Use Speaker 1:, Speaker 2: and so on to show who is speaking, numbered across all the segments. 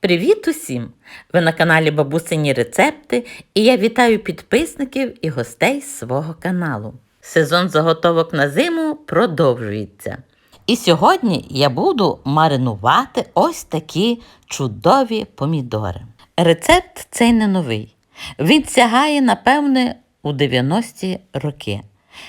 Speaker 1: Привіт усім! Ви на каналі Бабусині Рецепти і я вітаю підписників і гостей свого каналу. Сезон заготовок на зиму продовжується. І сьогодні я буду маринувати ось такі чудові помідори. Рецепт цей не новий. Він сягає, напевне, у 90-ті роки.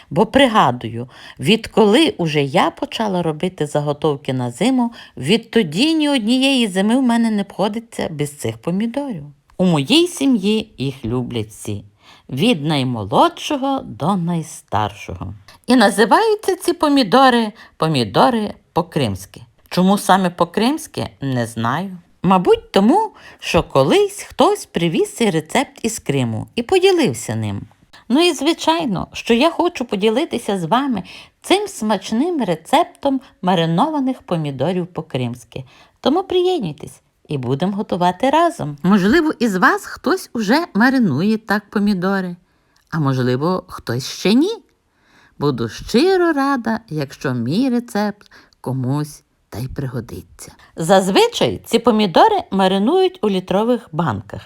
Speaker 1: Бо пригадую, відколи уже я почала робити заготовки на зиму, відтоді ні однієї зими в мене не обходиться без цих помідорів. У моїй сім'ї їх люблять всі. Від наймолодшого до найстаршого. І називаються ці помідори помідори по-кримськи. Чому саме по-кримськи, не знаю. Мабуть, тому, що колись хтось привіз цей рецепт із Криму і поділився ним. Ну і звичайно, що я хочу поділитися з вами цим смачним рецептом маринованих помідорів по-кримськи. Тому приєднуйтесь і будемо готувати разом. Можливо, із вас хтось уже маринує так помідори, а можливо, хтось ще ні. Буду щиро рада, якщо мій рецепт комусь та й пригодиться. Зазвичай ці помідори маринують у літрових банках.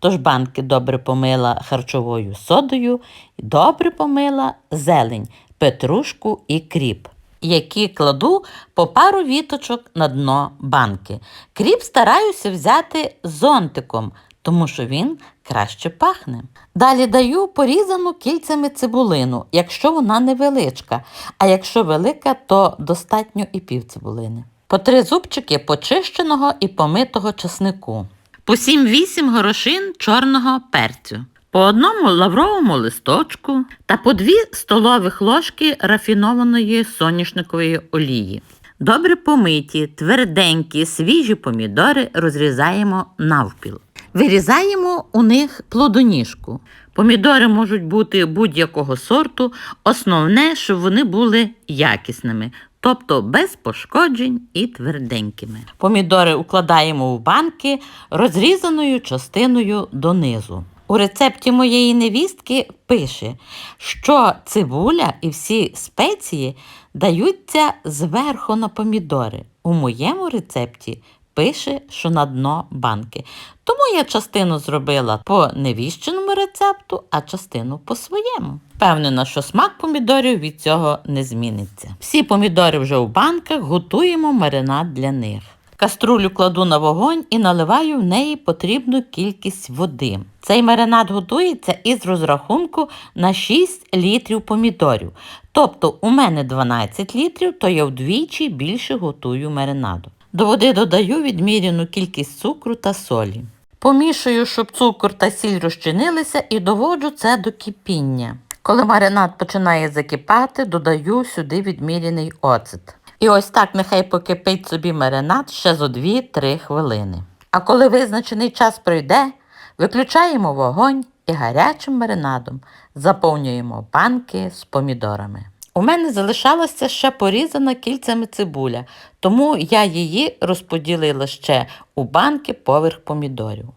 Speaker 1: Тож банки добре помила харчовою содою добре помила зелень, петрушку і кріп, які кладу по пару віточок на дно банки. Кріп стараюся взяти зонтиком, тому що він краще пахне. Далі даю порізану кільцями цибулину, якщо вона невеличка, а якщо велика, то достатньо і пів цибулини. По три зубчики почищеного і помитого чеснику. По 7-8 горошин чорного перцю, по одному лавровому листочку та по 2 столових ложки рафінованої соняшникової олії. Добре помиті, тверденькі, свіжі помідори розрізаємо навпіл. Вирізаємо у них плодоніжку. Помідори можуть бути будь-якого сорту, основне, щоб вони були якісними, тобто без пошкоджень і тверденькими. Помідори укладаємо в банки розрізаною частиною донизу. У рецепті моєї невістки пише, що цибуля і всі спеції даються зверху на помідори. У моєму рецепті пише, що на дно банки. Тому я частину зробила по невіщеному рецепту, а частину по своєму. Впевнена, що смак помідорів від цього не зміниться. Всі помідори вже в банках, готуємо маринад для них. Каструлю кладу на вогонь і наливаю в неї потрібну кількість води. Цей маринад готується із розрахунку на 6 літрів помідорів. Тобто у мене 12 літрів, то я вдвічі більше готую маринаду. До води додаю відміряну кількість цукру та солі. Помішую, щоб цукор та сіль розчинилися і доводжу це до кипіння. Коли маринад починає закипати, додаю сюди відміряний оцет. І ось так нехай покипить собі маринад ще зо 2-3 хвилини. А коли визначений час пройде, виключаємо вогонь і гарячим маринадом заповнюємо банки з помідорами. У мене залишалася ще порізана кільцями цибуля, тому я її розподілила ще у банки поверх помідорів.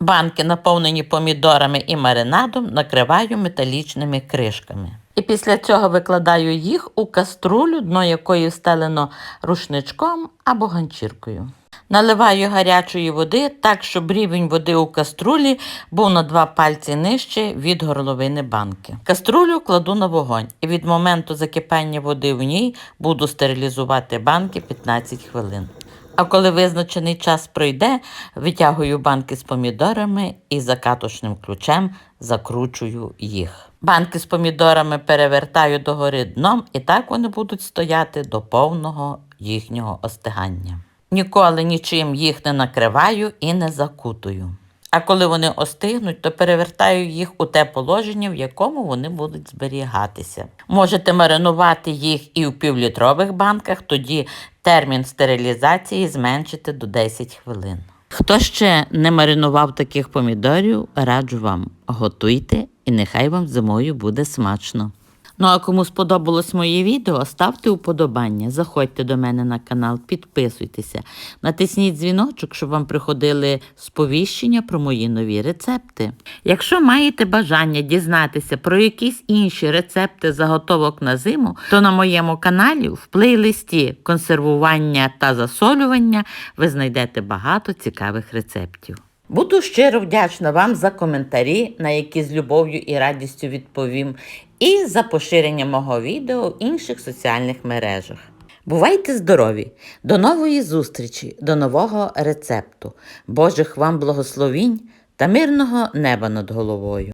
Speaker 1: Банки, наповнені помідорами і маринадом, накриваю металічними кришками. І після цього викладаю їх у каструлю, дно якої встелено рушничком або ганчіркою. Наливаю гарячої води так, щоб рівень води у каструлі був на два пальці нижче від горловини банки. Каструлю кладу на вогонь і від моменту закипання води в ній буду стерилізувати банки 15 хвилин. А коли визначений час пройде, витягую банки з помідорами і закаточним ключем закручую їх. Банки з помідорами перевертаю догори дном, і так вони будуть стояти до повного їхнього остигання. Ніколи нічим їх не накриваю і не закутую. А коли вони остигнуть, то перевертаю їх у те положення, в якому вони будуть зберігатися. Можете маринувати їх і в півлітрових банках, тоді термін стерилізації зменшити до 10 хвилин. Хто ще не маринував таких помідорів, раджу вам готуйте і нехай вам зимою буде смачно. Ну а кому сподобалось моє відео, ставте уподобання, заходьте до мене на канал, підписуйтеся, натисніть дзвіночок, щоб вам приходили сповіщення про мої нові рецепти. Якщо маєте бажання дізнатися про якісь інші рецепти заготовок на зиму, то на моєму каналі в плейлисті консервування та засолювання ви знайдете багато цікавих рецептів. Буду щиро вдячна вам за коментарі, на які з любов'ю і радістю відповім, і за поширення мого відео в інших соціальних мережах. Бувайте здорові! До нової зустрічі, до нового рецепту. Божих вам благословінь та мирного неба над головою.